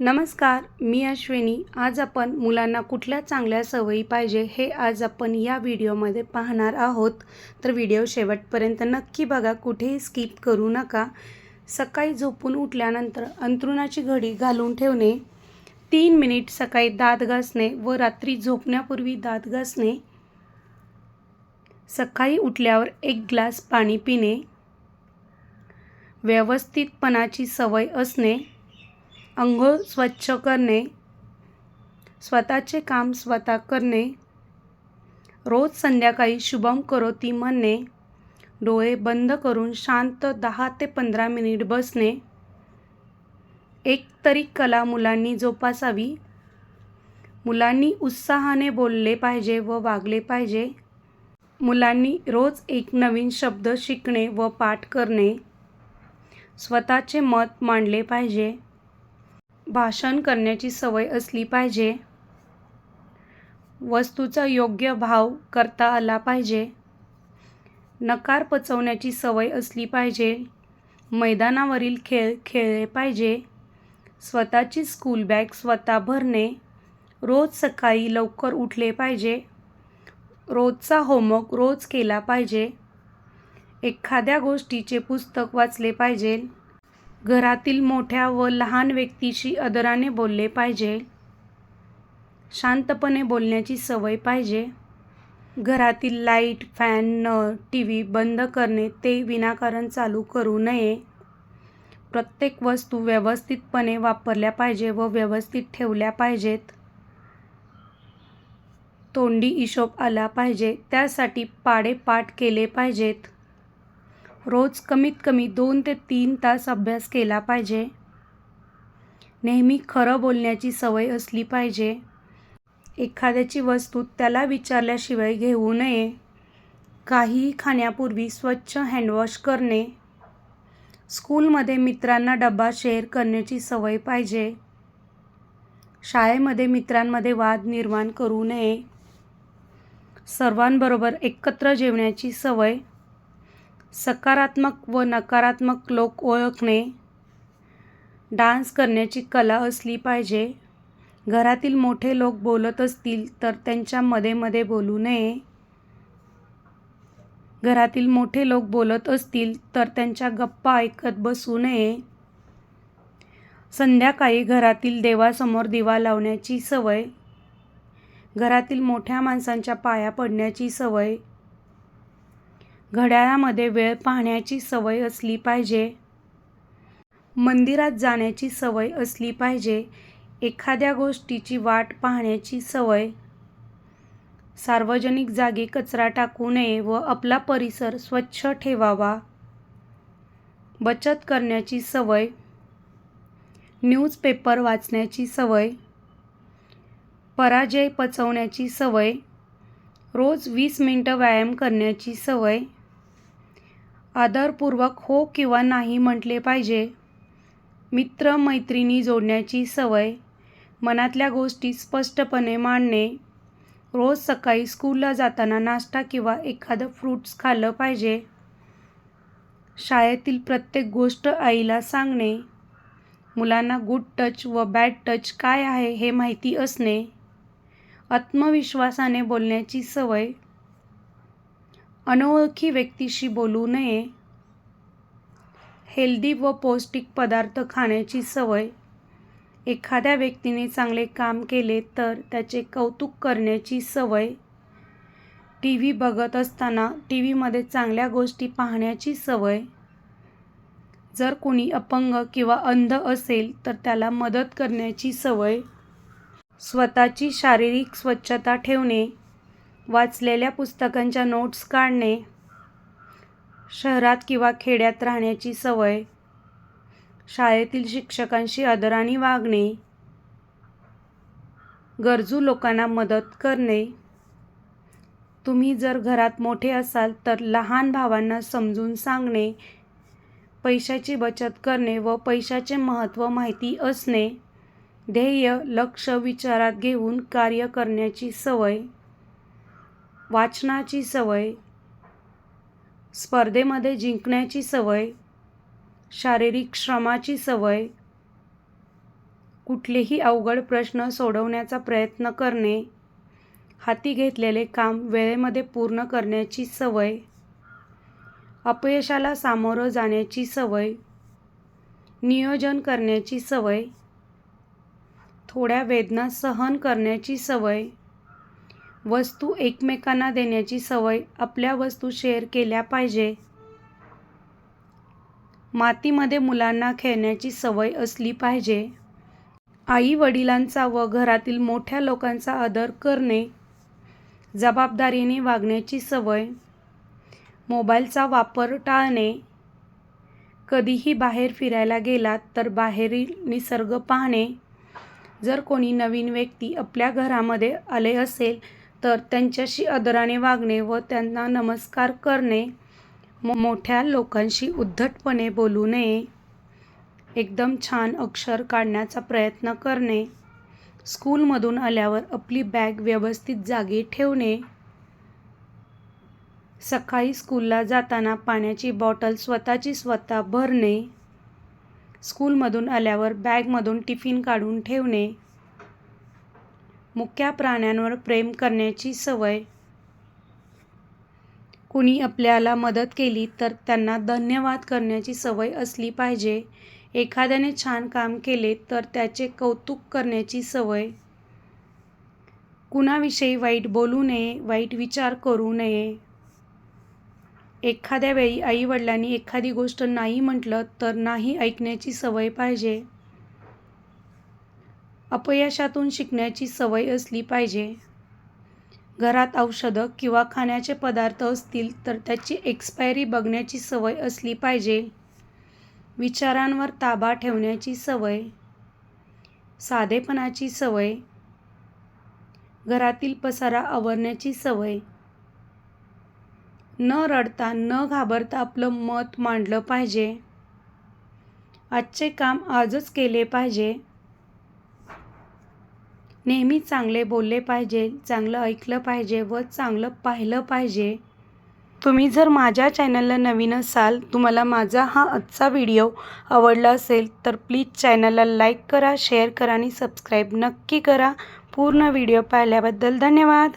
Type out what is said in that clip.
नमस्कार मी अश्विनी. आज आपण मुलांना कुठल्या चांगल्या सवयी पाहिजे हे आज आपण या व्हिडिओमध्ये पाहणार आहोत. तर व्हिडिओ शेवटपर्यंत नक्की बघा कुठेही स्किप करू नका. सकाळी झोपून उठल्यानंतर अंथरुणाची घडी घालून ठेवणे तीन मिनिट सकाळी दात घासणे व रात्री झोपण्यापूर्वी दात घासणे सकाळी उठल्यावर एक ग्लास पाणी पिणे व्यवस्थितपणाची सवय असणे अंघोळ स्वच्छ करणे स्वतःचे काम स्वतः करणे रोज संध्याकाळी शुभम करोती म्हणणे डोळे बंद करून शांत दहा ते पंधरा मिनिट बसणे एक तरी कला मुलांनी जोपासावी. मुलांनी उत्साहाने बोलले पाहिजे व वागले पाहिजे. मुलांनी रोज एक नवीन शब्द शिकणे व पाठ करणे. स्वतःचे मत मांडले पाहिजे. भाषण करण्याची सवय असली पाहिजे. वस्तूचा योग्य भाव करता आला पाहिजे. नकार पचवण्याची सवय असली पाहिजे. मैदानावरील खेळ खेळले पाहिजे. स्वतःची स्कूल बॅग स्वतः भरणे. रोज सकाळी लवकर उठले पाहिजे. रोजचा होमवर्क रोज केला पाहिजे. एखाद्या गोष्टीचे पुस्तक वाचले पाहिजे. घरातील मोठ्या व लहान व्यक्तीशी आदराने बोलले पाहिजे. शांतपणे बोलण्याची सवय पाहिजे. घरातील लाइट फॅन नळ टी व्ही बंद करणे ते विनाकारण चालू करू नये. प्रत्येक वस्तू व्यवस्थितपणे वापरल्या पाहिजे व व्यवस्थित ठेवल्या पाहिजेत. तोंडी हिशोब आला पाहिजे त्यासाठी पाडे पाठ केले पाहिजेत. रोज कमीत कमी दोन ते तीन तास अभ्यास केला पाहिजे. नेहमी खरं बोलण्याची सवय असली पाहिजे. एखाद्याची वस्तू त्याला विचारल्याशिवाय घेऊ नये. काहीही खाण्यापूर्वी स्वच्छ हँडवॉश करणे. स्कूलमध्ये मित्रांना डबा शेअर करण्याची सवय पाहिजे. शाळेमध्ये मित्रांमध्ये वाद निर्माण करू नये. सर्वांबरोबर एकत्र जेवण्याची सवय सकारात्मक व नकारात्मक लोक ओळखणे. डान्स करण्याची कला असली पाहिजे. घरातील मोठे लोक बोलत असतील तर त्यांच्या मध्ये मध्ये बोलू नये. घरातील मोठे लोक बोलत असतील तर त्यांच्या गप्पा ऐकत बसू नये. संध्याकाळी घरातील देवासमोर दिवा लावण्याची सवय. घरातील मोठ्या माणसांच्या पाया पडण्याची सवय. घड्याळामध्ये वेळ पाहण्याची सवय असली पाहिजे. मंदिरात जाण्याची सवय असली पाहिजे. एखाद्या गोष्टीची वाट पाहण्याची सवय. सार्वजनिक जागी कचरा टाकू नये व आपला परिसर स्वच्छ ठेवावा. बचत करण्याची सवय. न्यूजपेपर वाचण्याची सवय. पराजय पचवण्याची सवय. रोज वीस मिनटं व्यायाम करण्याची सवय. आदरपूर्वक हो किंवा नाही म्हटले पाहिजे. मित्र मैत्रिणी जोडण्याची सवय मनातल्या गोष्टी स्पष्टपणे मांडणे. रोज सकाळी स्कूलला जाताना नाश्ता किंवा एखादं फ्रूट्स खाल्लं पाहिजे. शाळेतील प्रत्येक गोष्ट आईला सांगणे. मुलांना गुड टच व बॅड टच काय आहे हे माहिती असणे. आत्मविश्वासाने बोलण्याची सवय अनोळखी व्यक्तीशी बोलू नये. हेल्दी व पौष्टिक पदार्थ खाण्याची सवय. एखाद्या व्यक्तीने चांगले काम केले तर त्याचे कौतुक करण्याची सवय. टी व्ही बघत असताना टी व्हीमध्ये चांगल्या गोष्टी पाहण्याची सवय. जर कोणी अपंग किंवा अंध असेल तर त्याला मदत करण्याची सवय. स्वतःची शारीरिक स्वच्छता ठेवणे. वाचलेल्या पुस्तकांच्या नोट्स काढणे शहरात किंवा खेड्यात राहण्याची सवय शाळेतील शिक्षकांशी आदराने वागणे गरजू लोकांना मदत करणे. तुम्ही जर घरात मोठे असाल तर लहान भावांना समजून सांगणे पैशाची बचत करणे व पैशाचे महत्त्व माहिती असणे ध्येय लक्ष विचारात घेऊन कार्य करण्याची सवय. वाचनाची सवय स्पर्धेमध्ये जिंकण्याची सवय शारीरिक श्रमाची सवय कुठलेही अवघड प्रश्न सोडवण्याचा प्रयत्न करणे हाती घेतलेले काम वेळेमध्ये पूर्ण करण्याची सवय अपयशाला सामोरं जाण्याची सवय नियोजन करण्याची सवय थोड्या वेदना सहन करण्याची सवय वस्तू एकमेकांना देण्याची सवय आपल्या वस्तू शेअर केल्या पाहिजे. मातीमध्ये मुलांना खेळण्याची सवय असली पाहिजे. आई वडिलांचा व घरातील मोठ्या लोकांचा आदर करणे जबाबदारीने वागण्याची सवय मोबाईलचा वापर टाळणे. कधीही बाहेर फिरायला गेलात तर बाहेरील निसर्ग पाहणे. जर कोणी नवीन व्यक्ती आपल्या घरामध्ये आले असेल तर त्यांच्याशी आदराने वागणे व त्यांना नमस्कार करणे मोठ्या लोकांशी उद्धटपणे बोलू नये. एकदम छान अक्षर काढण्याचा प्रयत्न करणे. स्कूलमधून आल्यावर आपली बॅग व्यवस्थित जागी ठेवणे. सकाळी स्कूलला जाताना पाण्याची बॉटल स्वतःची स्वतः भरणे. स्कूलमधून आल्यावर बॅगमधून टिफिन काढून ठेवणे. मुक्या प्राण्यांवर प्रेम करण्याची सवय. कुणी आपल्याला मदत केली तर त्यांना धन्यवाद करण्याची सवय असली पाहिजे. एखाद्याने छान काम केले तर त्याचे कौतुक करण्याची सवय. कुणाविषयी वाईट बोलू नये वाईट विचार करू नये. एखाद्या वेळी आईवडिलांनी एखादी गोष्ट नाही म्हटलं तर नाही ऐकण्याची सवय पाहिजे. अपयशातून शिकण्याची सवय असली पाहिजे. घरात औषधं किंवा खाण्याचे पदार्थ असतील तर त्याची एक्सपायरी बघण्याची सवय असली पाहिजे. विचारांवर ताबा ठेवण्याची सवय. साधेपणाची सवय. घरातील पसारा आवरण्याची सवय. न रडता न घाबरता आपलं मत मांडलं पाहिजे. आजचे काम आजच केले पाहिजे. नेहमी चांगले बोलले पाहिजे चांगलं ऐकलं पाहिजे व चांगलं पाहिलं पाहिजे. तुम्ही जर माझ्या चॅनलला नवीन असाल तुम्हाला माझा हा आजचा व्हिडिओ आवडला असेल तर प्लीज चॅनलला लाईक करा शेअर करा आणि सबस्क्राईब नक्की करा. पूर्ण व्हिडिओ पाहिल्याबद्दल धन्यवाद.